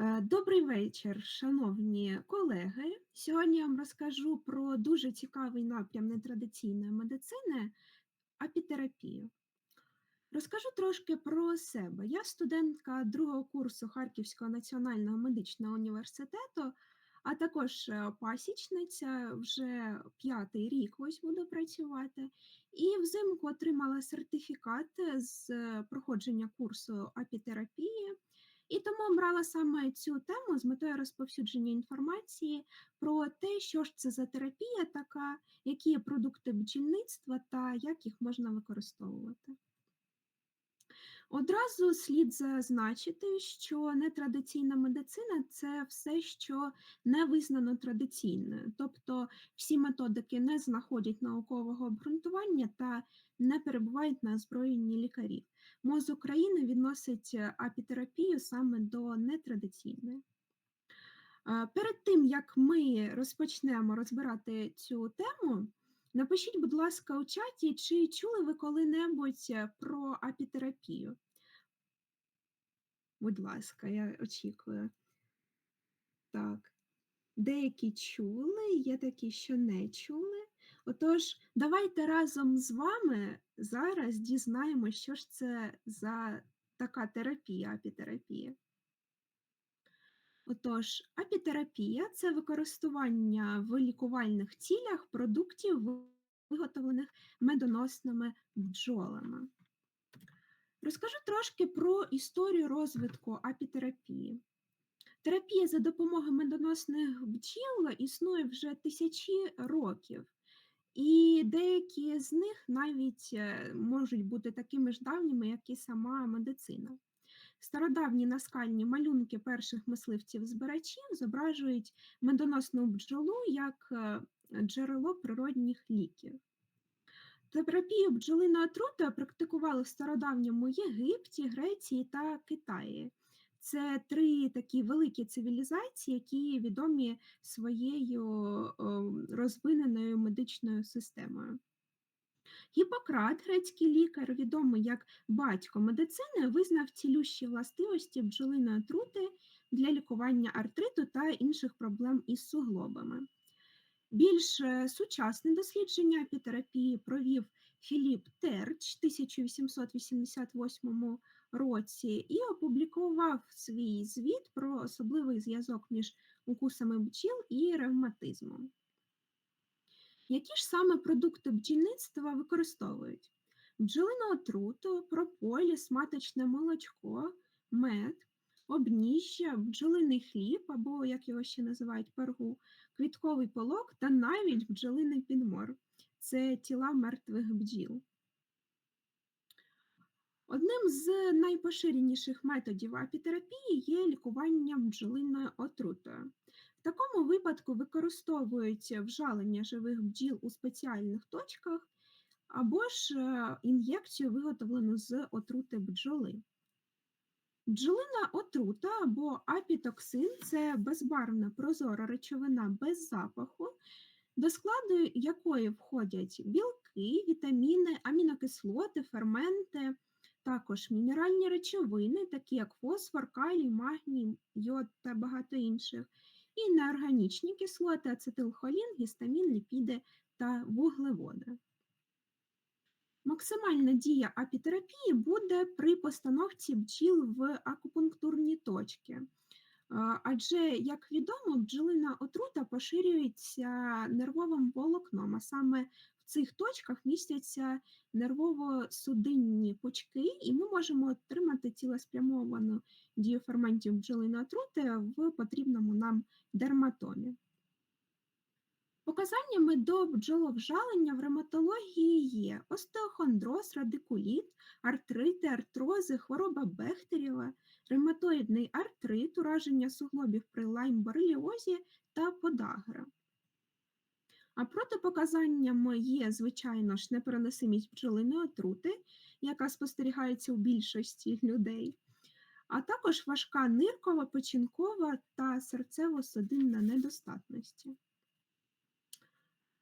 Е, добрий вечір, шановні колеги. Сьогодні я вам розкажу про дуже цікавий напрям нетрадиційної медицини апітерапію. Розкажу трошки про себе. Я студентка другого курсу Харківського національного медичного університету, а також е, пасічниця вже п'ятий рік ось буду працювати. І взимку отримала сертифікат з проходження курсу апітерапії. І тому брала саме цю тему з метою розповсюдження інформації про те, що ж це за терапія така, які є продукти бджільництва та як їх можна використовувати. Одразу слід зазначити, що нетрадиційна медицина це все, що не визнано традиційною, тобто всі методики не знаходять наукового обґрунтування та не перебувають на озброєнні лікарів. МОЗ України відносить апітерапію саме до нетрадиційної. Перед тим як ми розпочнемо розбирати цю тему, Напишіть, будь ласка, у чаті, чи чули ви коли-небудь е, про апітерапію? Будь ласка, я очікую. Так. Деякі чули, є такі, що не чули. Отож, давайте разом з вами зараз дізнаємося, що ж це за така терапія, апітерапія. Отож, апітерапія це використання в лікувальних цілях продуктів, виготовлених медоносними бджолами. Розкажу трошки про історію розвитку апітерапії. Терапія за допомогою медоносних бджіл існує вже тисячі років, і деякі з них навіть е, можуть бути такими ж давніми, як і сама медицина. Стародавні наскальні малюнки перших мисливців-збирачів зображують медоносну бджолу як е, джерело природних ліків. Терапію бджолиної отрути практикували в стародавньому Єгипті, Греції та Китаї. Це три такі великі цивілізації, які відомі своєю розвиненою медичною системою. Гіппократ, грецький лікар, відомий як батько медицини, визнав цілющі властивості бджолиної трути для лікування артриту та інших проблем із суглобами. Більш е, сучасне дослідження апітерапії провів Філіп Терч у 1888 році і опублікував свій звіт про особливий зв'язок між укусами бджіл і ревматизмом. Які ж саме продукти бджільництва використовують? Бджолину отруту, прополіс, маточне молочко, мед, обніжжя, бджолиний хліб, або, як його ще називають, пергу, квітковий полок та навіть бджолиний підмор це тіла мертвих бджіл. Одним з найпоширеніших методів апітерапії є лікування бджолиною отрутою. В такому випадку використовують вжалення живих бджіл у спеціальних точках або ж е, ін'єкцію, виготовлену з отрути бджоли. Бджолина отрута або апітоксин це безбарвна прозора речовина без запаху, до складу якої входять білки, вітаміни, амінокислоти, ферменти, також мінеральні речовини, такі як фосфор, калій, магній, йод та багато інших, і неорганічні кислоти, ацетилхолін, гістамін, ліпіди та вуглеводи. Максимальна дія апітерапії буде при постановці бджіл в акупунктурні точки. Адже, як відомо, бджолина отрута поширюється нервовим волокном, а саме цих точках містяться нервово-судинні пучки, і ми можемо отримати цілеспрямовану дію ферментів бджолиної отрути в потрібному нам дерматомі. Показаннями до бджоловжалення в ревматології є остеохондроз, радикуліт, артрити, артрози, хвороба Бехтерєва, ревматоїдний артрит, ураження суглобів при лайм-бореліозі та подагра. А протипоказаннями є, звичайно ж, непереносимість бджолиної отрути, яка спостерігається у більшості людей, а також важка ниркова, печінкова та серцево-судинна недостатності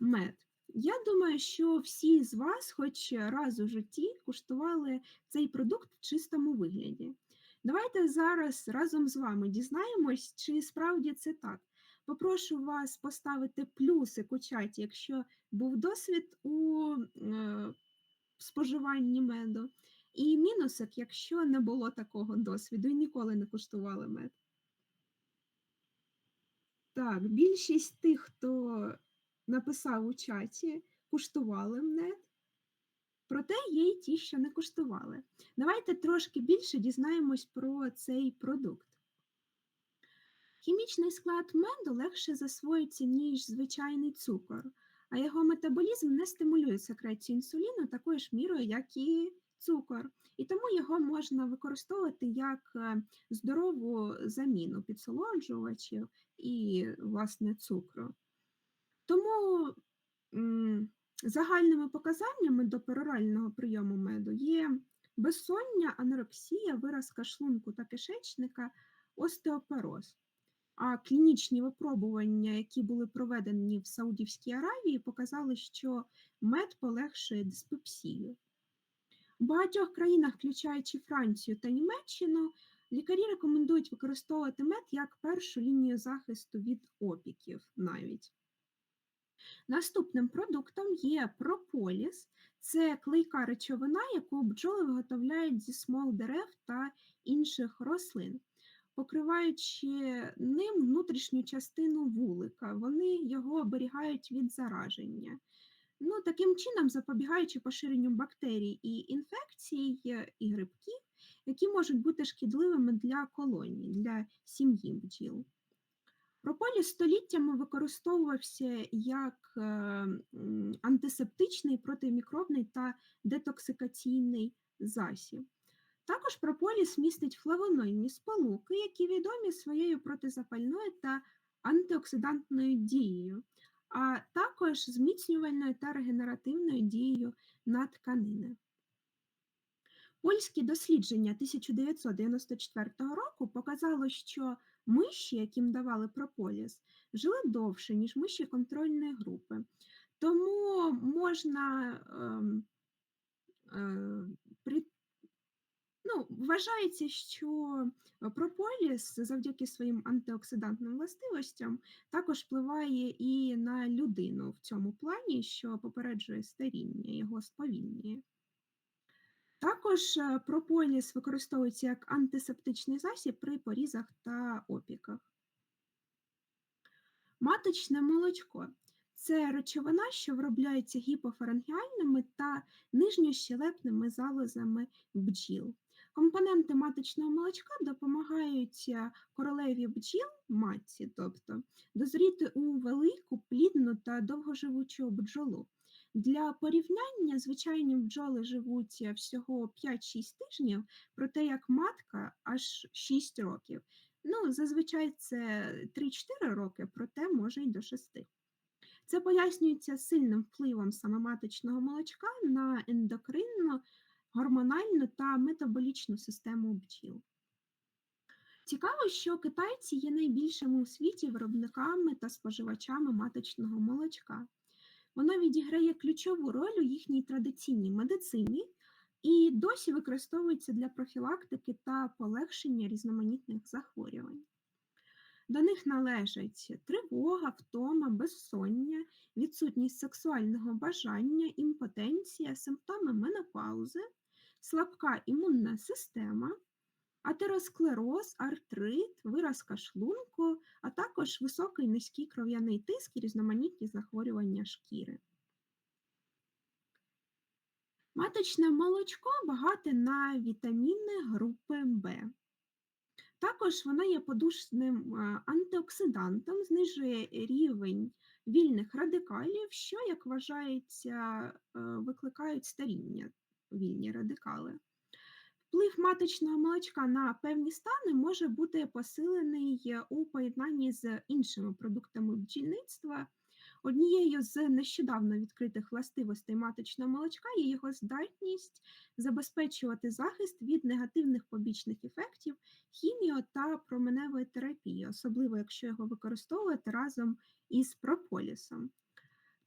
мед. Я думаю, що всі з вас, хоч раз у житті, куштували цей продукт в чистому вигляді. Давайте зараз разом з вами дізнаємось, чи справді це так. Попрошу вас поставити плюсик у чаті, якщо був досвід у е, споживанні меду, і мінусик, якщо не було такого досвіду і ніколи не куштували мед. Так, більшість тих, хто написав у чаті, куштували мед, проте є й ті, що не куштували. Давайте трошки більше дізнаємось про цей продукт. Хімічний склад меду легше засвоюється, ніж звичайний цукор, а його метаболізм не стимулює секрецію інсуліну такою ж мірою, як і цукор. І тому його можна використовувати як е, здорову заміну підсолоджувачів і, власне, цукру. Тому загальними показаннями до перорального прийому меду є безсоння, анорексія, виразка шлунку та кишечника, остеопороз. А клінічні випробування, які були проведені в Саудівській Аравії, показали, що мед полегшує диспепсію. У багатьох країнах, включаючи Францію та Німеччину, лікарі рекомендують використовувати мед як першу лінію захисту від опіків навіть. Наступним продуктом є прополіс, це клейка речовина, яку бджоли виготовляють зі смол дерев та інших рослин, покриваючи ним внутрішню частину вулика. Вони його оберігають від зараження. Ну, Таким чином, запобігаючи поширенню бактерій і інфекцій і грибків, які можуть бути шкідливими для колоній, для сім'ї бджіл. Прополіс століттями використовувався як е, антисептичний, протимікробний та детоксикаційний засіб. Також прополіс містить флавоноїдні сполуки, які відомі своєю протизапальною та антиоксидантною дією, а також зміцнювальною та регенеративною дією на тканини. Польське дослідження 1994 року показало, що миші, яким давали прополіс, жили довше, ніж миші контрольної групи. Тому можна е, е, при, ну, вважається, що прополіс завдяки своїм антиоксидантним властивостям також впливає і на людину в цьому плані, що попереджує старіння, його сповільнює. Також е, прополіс використовується як антисептичний засіб при порізах та опіках. Маточне молочко це речовина, що виробляється гіпофарингіальними та нижньощелепними залозами бджіл. Компоненти маточного молочка допомагають е, королеві бджіл, матці, тобто, дозріти у велику, плідну та довгоживучу бджолу. Для порівняння звичайні бджоли живуть е, всього 5-6 тижнів, проте як матка аж 6 років. Ну, Зазвичай це 3-4 роки, проте може й до 6. Це пояснюється сильним впливом саме маточного молочка на ендокринну, гормональну та метаболічну систему бджіл. Цікаво, що китайці є найбільшими у світі виробниками та споживачами маточного молочка. Воно відіграє ключову роль у їхній традиційній медицині і досі використовується для профілактики та полегшення різноманітних захворювань. До них належать тривога, втома, безсоння, відсутність сексуального бажання, імпотенція, симптоми менопаузи, слабка імунна система, атеросклероз, артрит, виразка шлунку, а також високий низький кров'яний тиск і різноманітні захворювання шкіри. Маточне молочко багате на вітаміни групи В. Також воно є подушним антиоксидантом, знижує рівень вільних радикалів, що, як вважається, е, викликають старіння вільні радикали. Вплив маточного молочка на певні стани може бути посилений у поєднанні з іншими продуктами бджільництва. Однією з нещодавно відкритих властивостей маточного молочка є його здатність забезпечувати захист від негативних побічних ефектів хіміо та променевої терапії, особливо якщо його використовувати разом із прополісом.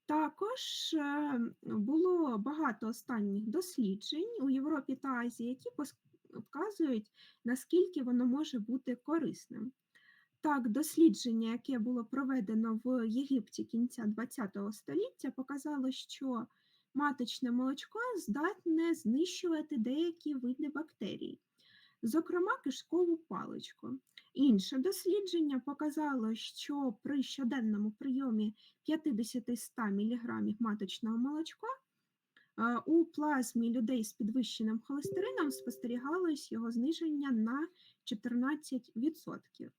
Також е, було багато останніх досліджень у Європі та Азії, які вказують, наскільки воно може бути корисним. Так, дослідження, яке було проведено в Єгипті кінця ХХ століття, показало, що маточне молочко здатне знищувати деякі види бактерій, зокрема кишкову паличку. Інше дослідження показало, що при щоденному прийомі 50-100 мг маточного молочка е, у плазмі людей з підвищеним холестерином спостерігалось його зниження на 14%.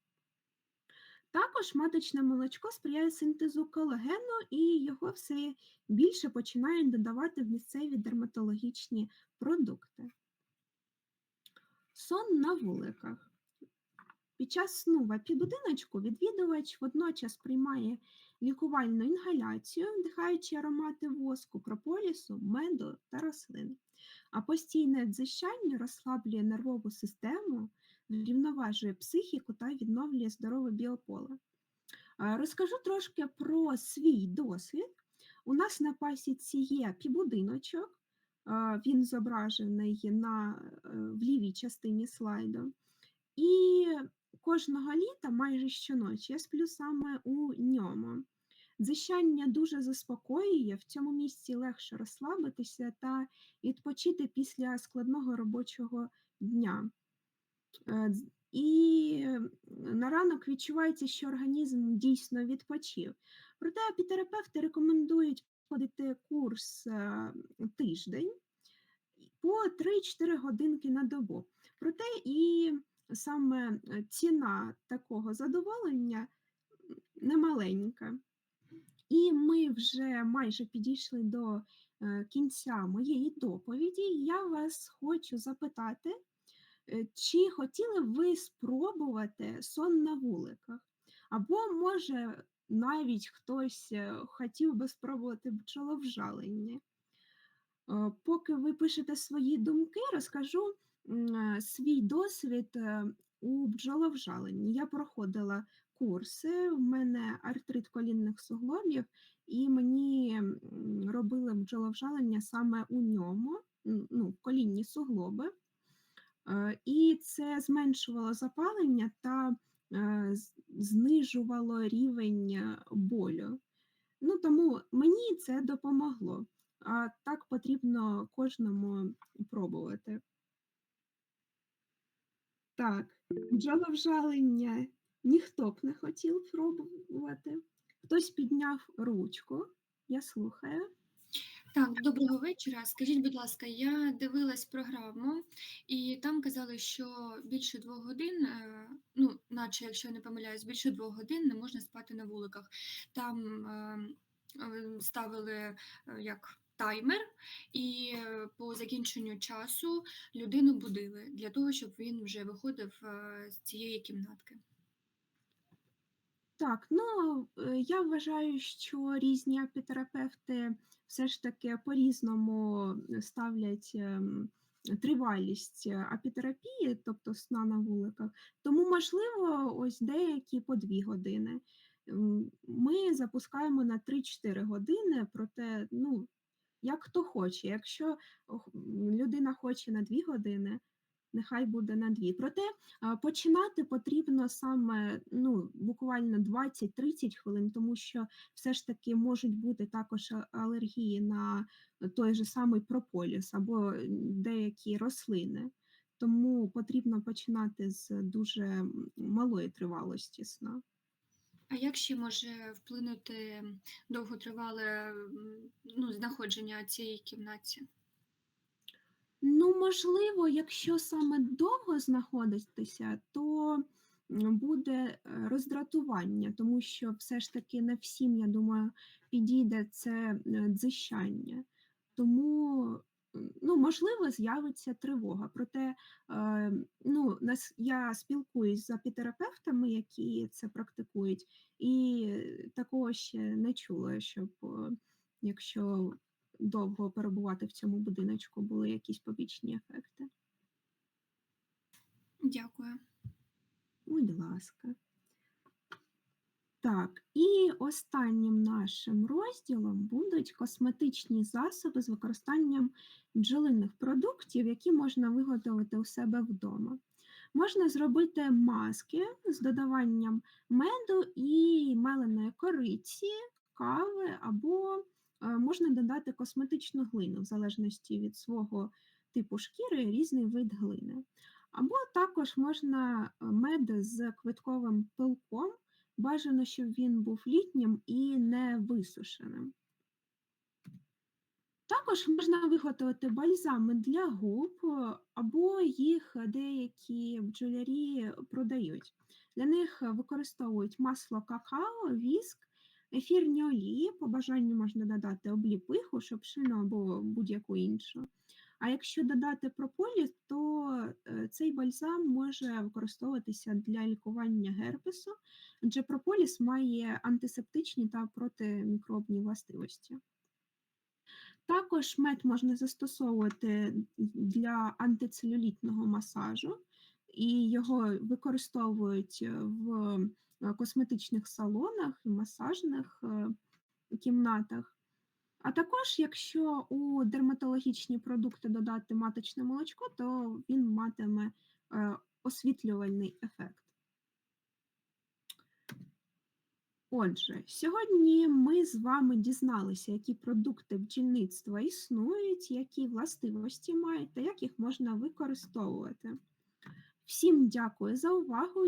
Також маточне молочко сприяє синтезу колагену, і його все більше починають додавати в місцеві дерматологічні продукти. Сон на вуликах. Під час сну в епібудиночку відвідувач водночас приймає лікувальну інгаляцію, вдихаючи аромати воску, прополісу, меду та рослин. А постійне дзищання розслаблює нервову систему, врівноважує психіку та відновлює здорове біополе. Розкажу трошки про свій досвід. У нас на пасіці є півбудиночок, е, він зображений на, е, в лівій частині слайду. І кожного літа, майже щоночі, я сплю саме у ньому. Дзищання дуже заспокоює, в цьому місці легше розслабитися та відпочити після складного робочого дня. Е, І на ранок відчувається, що організм дійсно відпочив. Проте апітерапевти рекомендують ходити курс е, тиждень по 3-4 годинки на добу. Проте і саме е, ціна такого задоволення немаленька. І ми вже майже підійшли до е, кінця моєї доповіді. Я вас хочу запитати, е, чи хотіли ви спробувати сон на вуликах? Або, може, навіть хтось хотів би спробувати бджоловжалення. Поки ви пишете свої думки, розкажу свій досвід е, у бджоловжаленні. Я проходила курси, в мене артрит колінних суглобів, і мені робили бджоловжалення саме у ньому, ну, колінні суглоби. Е, І це зменшувало запалення та е, знижувало рівень болю. Ну, тому мені це допомогло. А так потрібно кожному пробувати. Так, бджоловжалення ніхто б не хотів пробувати. Хтось підняв ручку. Я слухаю. Так, доброго вечора. Скажіть, будь ласка, я дивилась програму, і там казали, що більше двох годин, е, ну, наче, якщо я не помиляюсь, більше двох годин не можна спати на вуликах. Там е, е, ставили е, як таймер, і е, по закінченню часу людину будили для того, щоб він вже виходив е, з цієї кімнатки. Так, ну е, я вважаю, що різні апітерапевти все ж таки по-різному ставлять ем, тривалість апітерапії, тобто сна на вуликах. Тому, можливо, ось деякі по 2 години. Ми запускаємо на 3-4 години, проте, ну, як хто хоче. Якщо людина хоче на 2 години, нехай буде на 2. Проте Починати потрібно саме ну, буквально 20-30 хвилин, тому що все ж таки можуть бути також алергії на той же самий прополіс або деякі рослини. Тому потрібно починати з дуже малої тривалості сна. А як ще може вплинути довготривале ну, знаходження цієї кімнаті? Ну, можливо, якщо саме довго знаходитися, то буде е, роздратування, тому що все ж таки не всім, я думаю, підійде це е, дзищання. Тому, ну, можливо, з'явиться тривога. Проте, е, ну, я спілкуюсь з апітерапевтами, які це практикують, і такого ще не чула, щоб е, якщо довго перебувати в цьому будиночку, були якісь побічні ефекти. Дякую. Будь ласка. Так, і останнім нашим розділом будуть косметичні засоби з використанням бджолиних продуктів, які можна виготовити у себе вдома. Можна зробити маски з додаванням меду і меленої кориці, кави, або е, можна додати косметичну глину в залежності від свого типу шкіри, різний вид глини. Або також можна е, мед з квитковим пилком. Бажано, щоб він був літнім і не висушеним. Також можна виготовити бальзами для губ, е, або їх деякі бджолярі продають. Для них використовують масло какао, віск, ефірні олії. По бажанню можна додати обліпиху, шипшину або будь-яку іншу. А якщо додати прополіс, то е, цей бальзам може використовуватися для лікування герпесу, адже прополіс має антисептичні та протимікробні властивості. Також мед можна застосовувати для антицелюлітного масажу, і його використовують в е, косметичних салонах і масажних е, кімнатах. А також, якщо у дерматологічні продукти додати маточне молочко, то він матиме е, освітлювальний ефект. Отже, сьогодні ми з вами дізналися, які продукти бджільництва існують, які властивості мають та як їх можна використовувати. Всім дякую за увагу.